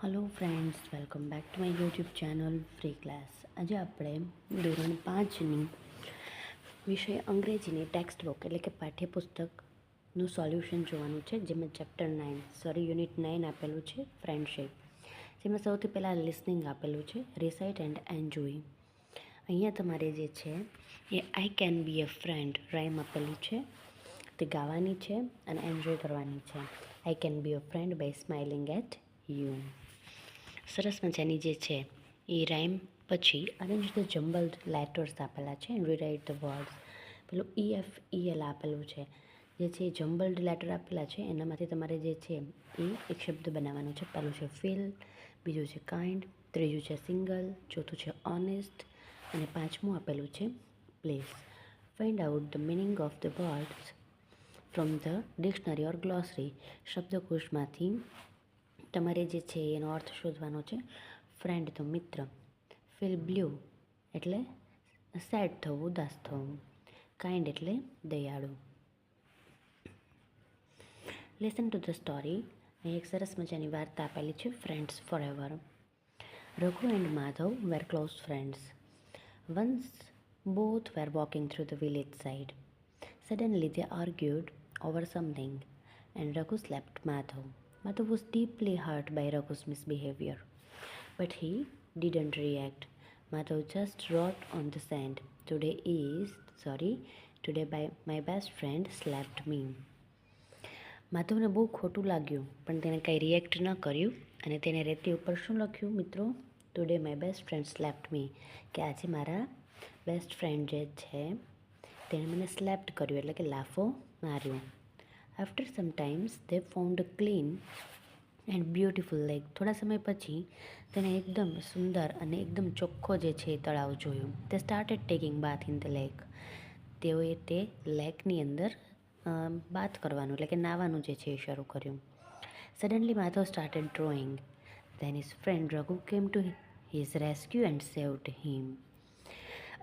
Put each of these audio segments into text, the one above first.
Hello friends welcome back to my YouTube channel free class આજે આપણે ધોરણ પાંચની વિષય અંગ્રેજીની ટેક્સ્ટ બુક એટલે કે પાઠ્યપુસ્તકનું સોલ્યુશન જોવાનું છે, જેમાં chapter nine sorry unit nine આપેલું છે ફ્રેન્ડશિપ જેમાં સૌથી પહેલાં લિસનિંગ આપેલું છે રિસાઇટ એન્ડ એન્જોય અહીંયા તમારે જે છે એ I can be a friend rhyme આપેલી છે, તે ગાવાની છે અને એન્જોય કરવાની છે. I can be a friend by smiling at you સરસ મજાની જે છે એ રાઇમ પછી અરેન્જ ધ જમ્બલ્ડ લેટર્સ આપેલા છે એન્ડ રીરાઇટ ધ વર્ડ્સ પેલું ઈ એફ ઈ એલ આપેલું છે. જે છે જમ્બલ્ડ લેટર આપેલા છે. એનામાંથી તમારે જે છે એ એક શબ્દ બનાવવાનો છે. પહેલું છે ફિલ બીજું છે કાઇન્ડ ત્રીજું છે સિંગલ ચોથું છે ઓનેસ્ટ અને પાંચમું આપેલું છે place find out the meaning of the words from the dictionary or glossary શબ્દકોશમાંથી તમારે જે છે એનો અર્થ શોધવાનો છે ફ્રેન્ડ તો મિત્ર ફીલ બ્લુ એટલે સેડ થવું, ઉદાસ થવું કાઇન્ડ એટલે દયાળુ. લિસન ટુ ધ સ્ટોરી અહીં એક સરસ મજાની વાર્તા આપેલી છે friends forever Raghu and Madhav were close friends once both were walking through the village side suddenly they argued over something and Raghu slapped Madhav. Madhav was deeply hurt by Raghu's misbehavior, but he didn't react. Madhav just wrote on the sand, Today is, sorry, today by my best friend slapped me. માધવને બહુ ખોટું લાગ્યું પણ તેણે કંઈ react ન કર્યું અને તેણે રેતી ઉપર શું લખ્યું મિત્રો today my best friend slapped me કે આજે મારા બેસ્ટ ફ્રેન્ડ જે છે તેણે મને સ્લેપ્ટ કર્યું એટલે કે લાફો માર્યો after some times they found clean and beautiful lake થોડા સમય પછી, તેને એકદમ સુંદર અને એકદમ ચોખ્ખો જે છે તળાવ જોયું. તે started taking bath in the lake તેઓએ તે લેકની અંદર બાથ કરવાનું, એટલે કે નાવાનું જે છે એ શરૂ કર્યું. Suddenly Madhav started drowning then his friend Raghu came to his rescue and saved him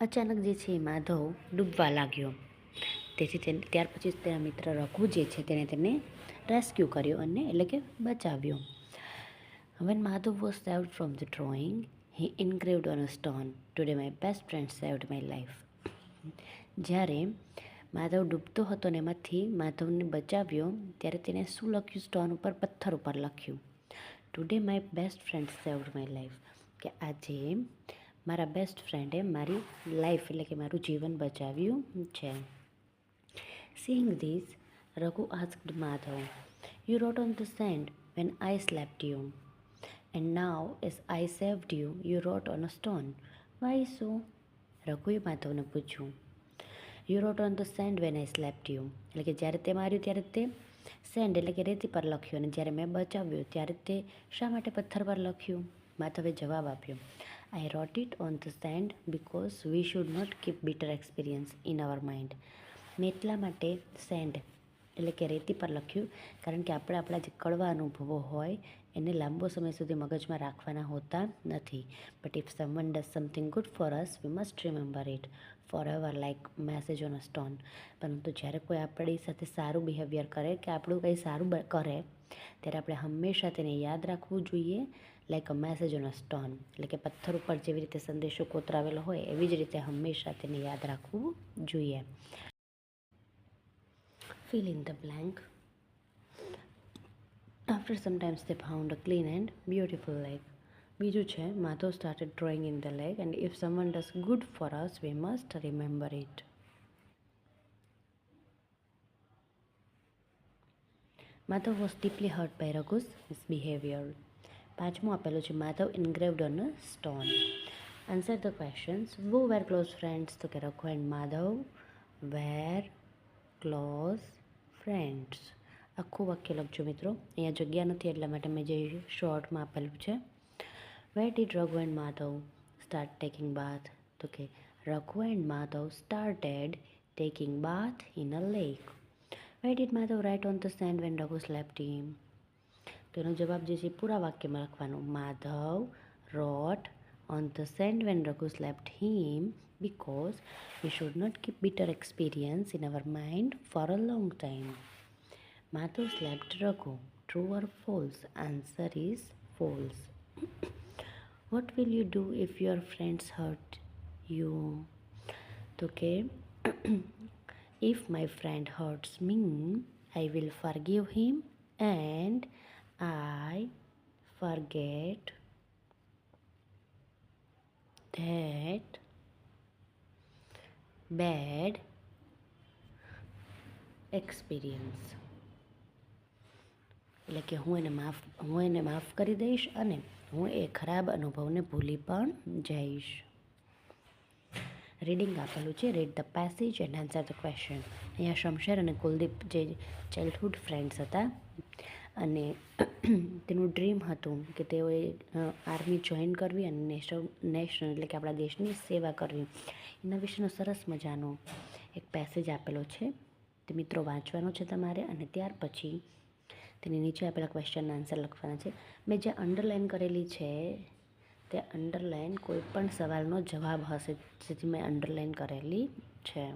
અચાનક જે છે માધવ ડૂબવા લાગ્યો. તેથી તેને ત્યાર પછી તેના મિત્ર રઘુ જે છે તેણે તેને રેસ્ક્યુ કર્યો અને એટલે કે બચાવ્યો. When Madhav was saved from the drowning he engraved on a stone today my best friend saved my life જ્યારે માધવ ડૂબતો હતો ને એમાંથી માધવને બચાવ્યો, ત્યારે તેને શું લખ્યું? સ્ટોન ઉપર, પથ્થર ઉપર લખ્યું. Today my best friend saved my life કે આજે મારા બેસ્ટ ફ્રેન્ડે મારી લાઈફ એટલે કે મારું જીવન બચાવ્યું છે. Seeing this Raghu asked Madhav you wrote on the sand when I slapped you and now as I saved you, you wrote on a stone why so રઘુએ માધવને પૂછ્યું you wrote on the sand when I slapped you એટલે કે જ્યારે તે માર્યું ત્યારે તે send એટલે કે રેતી પર લખ્યું. અને જ્યારે મેં બચાવ્યું ત્યારે તે શા માટે પથ્થર પર લખ્યું? માધવે જવાબ આપ્યો I wrote it on the sand because we should not keep bitter experience in our mind મેં એટલા માટે સેન્ડ એટલે કે રેતી પર લખ્યું, કારણ કે આપણે આપણા જે કડવા અનુભવો હોય, એને લાંબો સમય સુધી મગજમાં રાખવાના હોતા નથી. But if someone does something good for us we must remember it forever like message on a stone પરંતુ જ્યારે કોઈ આપણી સાથે સારું બિહેવિયર કરે, કે આપણું કંઈ સારું કરે, ત્યારે આપણે હંમેશા તેને યાદ રાખવું જોઈએ like a message on a stone એટલે કે પથ્થર ઉપર જેવી રીતે સંદેશો કોતરાવેલો હોય, એવી જ રીતે હંમેશા તેને યાદ રાખવું જોઈએ. Fill in the blank. After some times they found a clean and beautiful lake. બીજું છે Madhav started drowning in the lake and if someone does good for us we must remember it Madhav was deeply hurt by Raghu's misbehaviour પાંચમું આપેલું છે Madhav engraved on a stone answer the questions who were close friends તો કે Raghu and Madhav were close friends. આખું વાક્ય લખજો મિત્રો. અહીંયા જગ્યા નથી એટલા માટે મેં જે શોર્ટમાં આપેલું છે. Where did Raghu and Madhav start taking bath તો કે Raghu and Madhav started taking bath in a lake where did Madhav write on the sand when Raghu slap him તો એનો જવાબ જે છે પૂરા વાક્યમાં લખવાનો. Madhav wrote on the sand when Raghu slapped him because we should not keep bitter experience in our mind for a long time. Madhu slapped Raghu. True or false? Answer is false. what will you do if your friends hurt you? Okay. if my friend hurts me, I will forgive him and I forget that bad experience એટલે કે હું એને માફ, હું એને માફ કરી દઈશ અને હું એ ખરાબ અનુભવને ભૂલી પણ જઈશ. રીડિંગ આપેલું છે read the passage and answer the question અહીંયા શમશેર અને કુલદીપ જે ચાઇલ્ડહુડ ફ્રેન્ડ્સ હતા અને તેનું ડ્રીમ હતું કે તેઓએ આર્મી જોઈન કરવી અને નેશનલ નેશનલ એટલે કે આપણા દેશની સેવા કરવી. એના વિશેનો સરસ મજાનો એક પેસેજ આપેલો છે. તે મિત્રો વાંચવાનો છે તમારે અને ત્યાર પછી તેની નીચે આપેલા ક્વેશ્ચનના આન્સર લખવાના છે. મેં જે અંડરલાઇન કરેલી છે, તે અંડરલાઇન કોઈ પણ સવાલનો જવાબ હશે, જેથી મેં અંડરલાઇન કરેલી છે.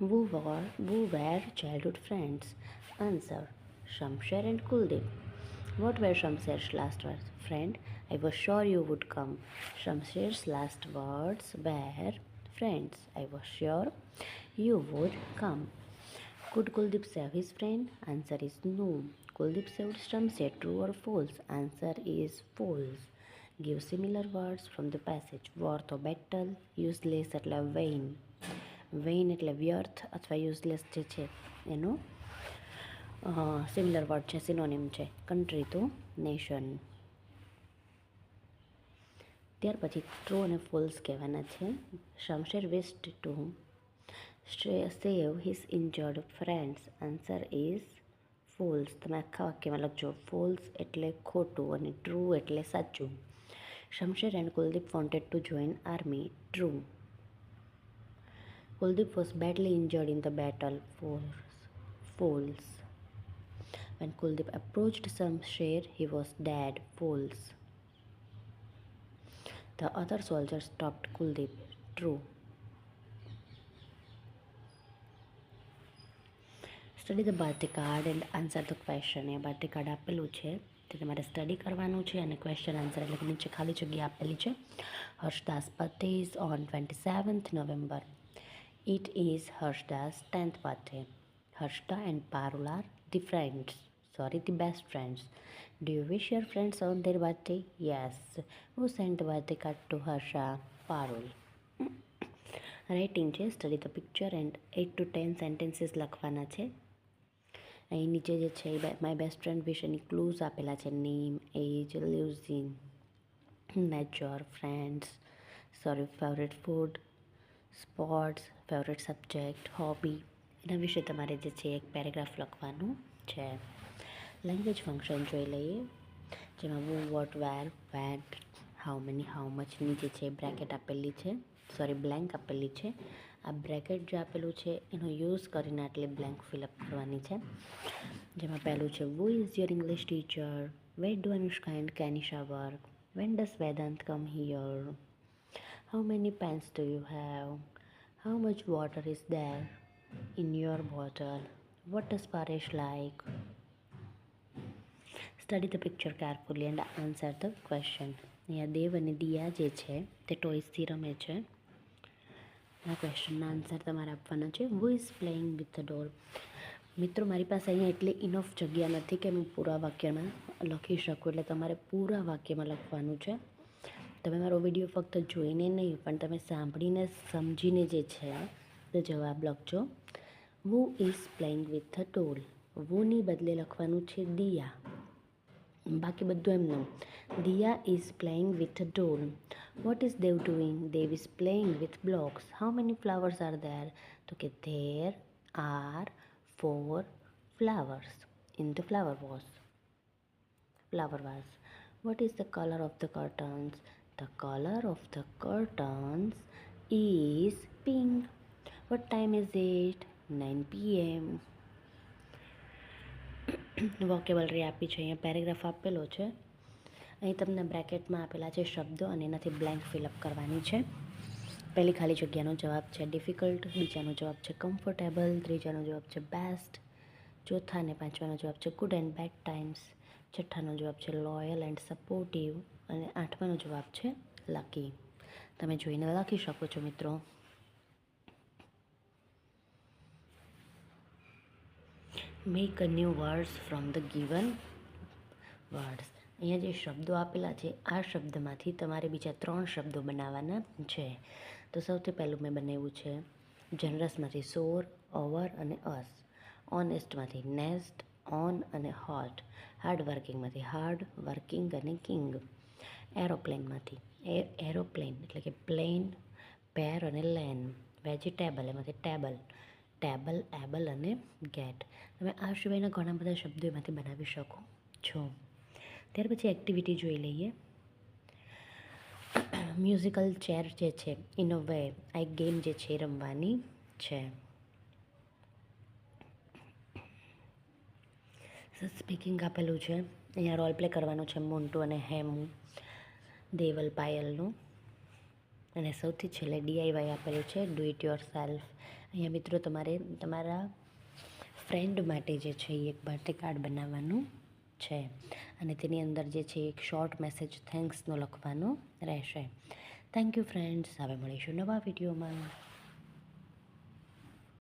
Who were who were childhood friends? Answer Shamsher and Kuldeep. What were Shamsher's last words? Friend, I was sure you would come. Shamsher's last words were Friends, I was sure you would come. Could Kuldeep save his friend? Answer is no. Kuldeep saved Shamsher. True or false? Answer is false. Give similar words from the passage. Worth or battle, useless એટલે vain. Wien એટલે વ્યર્થ અથવા useless જે છે એનો Similar word છે synonym છે. Country તો નેશન ત્યાર પછી ટ્રુ અને ફોલ્સ કહેવાના છે. Shamsher wished to save his injured friends answer is false તમે આખા વાક્યમાં લખજો. ફોલ્સ એટલે ખોટું અને ટ્રુ એટલે સાચું. Shamsher and Kuldeep wanted to join army true Kuldeep was badly injured in the battle. False. False. When Kuldeep approached Shamsher, he was dead. False. The other soldiers stopped Kuldeep. True. Study the birthday card and answer the question A બાર્થડે card આપેલું છે તે તમારે study કરવાનું છે અને question answer એટલે કે નીચે ખાલી જગ્યા આપેલી છે Harshda's birthday is on twenty seventh November It is Harshda's 10th birthday. Harshda and Parul are the friends. Sorry, the best friends. Do you wish your friends on their birthday? Yes. Who sent birthday card to Harsha? Parul. Writing છે study the picture and eight to ten sentences લખવાના છે અહીં નીચે જે છે એ my best friend વિશેની clues આપેલા છે name age લ્યુઝિન mature friends sorry favourite food sports favourite subject hobby એના વિશે તમારે જે છે એક પેરેગ્રાફ લખવાનું છે લેંગ્વેજ ફંક્શન જોઈ લઈએ. જેમાં who what where when how many how much નીચે છે બ્રેકેટ આપેલી છે. સોરી બ્લેન્ક આપેલી છે. આ બ્રેકેટ જે આપેલું છે, એનો યુઝ કરીને આટલી બ્લેન્ક ફિલઅપ કરવાની છે. જેમાં પહેલું છે who is your English teacher where do Anushka and Kenisha work when does Vedant come here how many pens do you have how much water is there in your bottle what does Paresh like? Study the picture carefully and answer the question અહીંયા દેવ અને દિયા જે છે, તે ટોયસથી રમે છે. આ ક્વેશ્ચનના answer તમારે આપવાનો છે. Who is playing with the doll મિત્રો, મારી પાસે અહીંયા એટલે ઇનફ જગ્યા નથી કે હું પૂરા વાક્યમાં લખી શકું. એટલે તમારે પૂરા વાક્યમાં લખવાનું છે. તમે મારો વીડિયો ફક્ત જોઈને નહીં, પણ તમે સાંભળીને, સમજીને જે છે, તે જવાબ લખજો. Who is playing with the doll વુની બદલે લખવાનું છે દિયા. બાકી બધું એમનું Diya is playing with doll what is Dev doing Dev is playing with blocks how many flowers are there તો કે there are four flowers in the flower vase flower vase what is the color of the curtains? The color of the curtains is pink. What time is it? 9 pm vocabulary આપી છે, અહીંયા paragraph આપેલો છે. અહીં તમને બ્રેકેટમાં આપેલા છે શબ્દો અને એનાથી બ્લેન્ક ફિલઅપ કરવાની છે. પહેલી ખાલી જગ્યાનો જવાબ છે ડિફિકલ્ટ બીજાનો જવાબ છે કમ્ફર્ટેબલ ત્રીજાનો જવાબ છે બેસ્ટ ચોથા અને પાંચમાનો જવાબ છે ગુડ એન્ડ બેડ ટાઈમ્સ છઠ્ઠાનો જવાબ છે લોયલ એન્ડ સપોર્ટિવ અને આઠમાનો જવાબ છે લકી તમે જોઈને લખી શકો છો મિત્રો. Make a new words from the given words. અહીંયા જે શબ્દો આપેલા છે, આ શબ્દમાંથી તમારે બીજા ત્રણ શબ્દો બનાવવાના છે. તો સૌથી પહેલું મેં બનાવ્યું છે, જનરસમાંથી સોર, ઓવર અને અસ. ઓનેસ્ટમાંથી નેસ્ટ, ઓન અને હોટ. હાર્ડ વર્કિંગમાંથી હાર્ડ વર્કિંગ અને કિંગ. એરોપ્લેનમાંથી એરોપ્લેન એટલે કે પ્લેન, પેર અને લેન. વેજીટેબલ એમાંથી ટેબલ. ટેબલ, એબલ અને ગેટ. તમે આ સિવાયના ઘણા બધા શબ્દો એમાંથી બનાવી શકો છો. ત્યાર પછી એક્ટિવિટી જોઈ લઈએ. મ્યુઝિકલ ચેર જે છે ઇન અ વે આ એક ગેમ જે છે રમવાની છે. સ્પીકિંગ આપેલું છે. અહીંયા રોલ પ્લે કરવાનું છે મોન્ટુ અને હેમુ, દેવલ પાયલનું. અને સૌથી છેલ્લે ડીઆઈવાય આપેલું છે ડુ ઇટ યોર સેલ્ફ અહીંયા મિત્રો, તમારે તમારા ફ્રેન્ડ માટે જે છે એ એક બર્થડે કાર્ડ બનાવવાનું છે. અને તેની અંદર જે છે એક શોર્ટ મેસેજ થેન્ક્સનો લખવાનો રહેશે. થેન્ક યુ ફ્રેન્ડ્સ હવે મળીશું નવા વિડીયોમાં